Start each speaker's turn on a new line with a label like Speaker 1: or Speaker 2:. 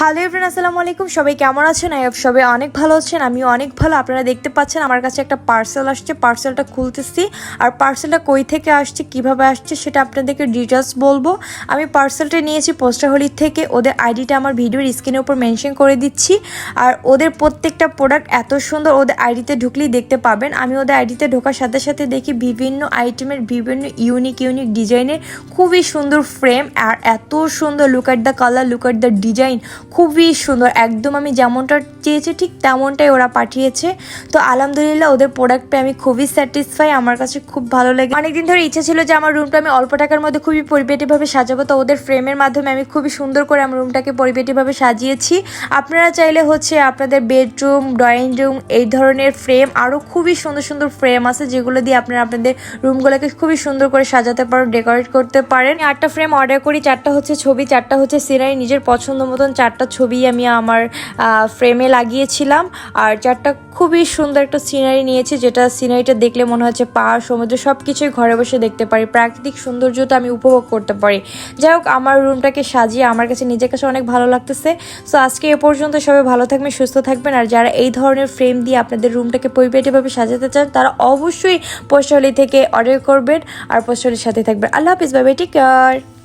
Speaker 1: Hello everyone আসসালামু আলাইকুম। সবাই কেমন আছেন? আই সবাই অনেক ভালো আছেন, আমিও অনেক ভালো। আপনারা দেখতে পাচ্ছেন আমার কাছে একটা পার্সেল আসছে। পার্সেলটা খুলতেছি। আর পার্সেলটা কই থেকে আসছে, কীভাবে আসছে সেটা আপনাদেরকে ডিটেলস বলব। আমি পার্সেলটা নিয়েছি পোস্টার পোস্টাহলির থেকে। ওদের আইডিটা আমার ভিডিওর স্ক্রিনের উপর মেনশন করে দিচ্ছি। আর ওদের প্রত্যেকটা প্রোডাক্ট এত সুন্দর, ওদের আইডিতে ঢুকলেই দেখতে পাবেন। আমি ওদের আইডিতে ঢোকার সাথে সাথে দেখি বিভিন্ন আইটেমের বিভিন্ন ইউনিক ইউনিক ডিজাইনের খুবই সুন্দর ফ্রেম আর এত সুন্দর look at the colour look at the design খুবই সুন্দর, একদম আমি যেমনটা চেয়েছি ঠিক তেমনটাই ওরা পাঠিয়েছে। তো আলহামদুলিল্লাহ ওদের প্রোডাক্ট পেয়ে আমি খুবই স্যাটিসফাই আমার কাছে খুব ভালো লাগে অনেকদিন ধরে ইচ্ছে ছিল যে আমার রুমটা আমি অল্প টাকার মধ্যে খুবই পরিপাটিভাবে সাজাবো, তো ওদের ফ্রেমের মাধ্যমে আমি খুবই সুন্দর করে আমার রুমটাকে পরিপাটিভাবে সাজিয়েছি। আপনারা চাইলে হচ্ছে আপনাদের বেডরুম ড্রয়িং রুম এই ধরনের ফ্রেম আরও খুবই সুন্দর সুন্দর ফ্রেম আছে, যেগুলো দিয়ে আপনারা আপনাদের রুমগুলোকে খুবই সুন্দর করে সাজাতে পারেন ডেকোরেট করতে পারেন। আটটা ফ্রেম অর্ডার করি, চারটা হচ্ছে ছবি, চারটা হচ্ছে সিনারি নিজের পছন্দ মতন চারটা ছবি আমি আমার ফ্রেমে লাগিয়েছিলাম। আর চারটা খুবই সুন্দর একটা সিনারি নিয়েছি, যেটা সিনারিটা দেখলে মনে হচ্ছে পাহাড় সমুদ্র সব কিছুই ঘরে বসে দেখতে পারি। প্রাকৃতিক সৌন্দর্যটা আমি উপভোগ করতে পারি। যাই হোক, আমার রুমটাকে সাজিয়ে আমার কাছে, নিজের কাছে অনেক ভালো লাগতেছে। সো আজকে এ পর্যন্ত সবাই ভালো থাকবেন, সুস্থ থাকবেন। আর যারা এই ধরনের ফ্রেম দিয়ে আপনাদের রুমটাকে পরিপাটিভাবে সাজাতে চান, তারা অবশ্যই পোস্টালি থেকে অর্ডার করবেন। আর পোস্টালির সাথে থাকবেন। আল্লাহ হাফিজ বাই টেক কেয়ার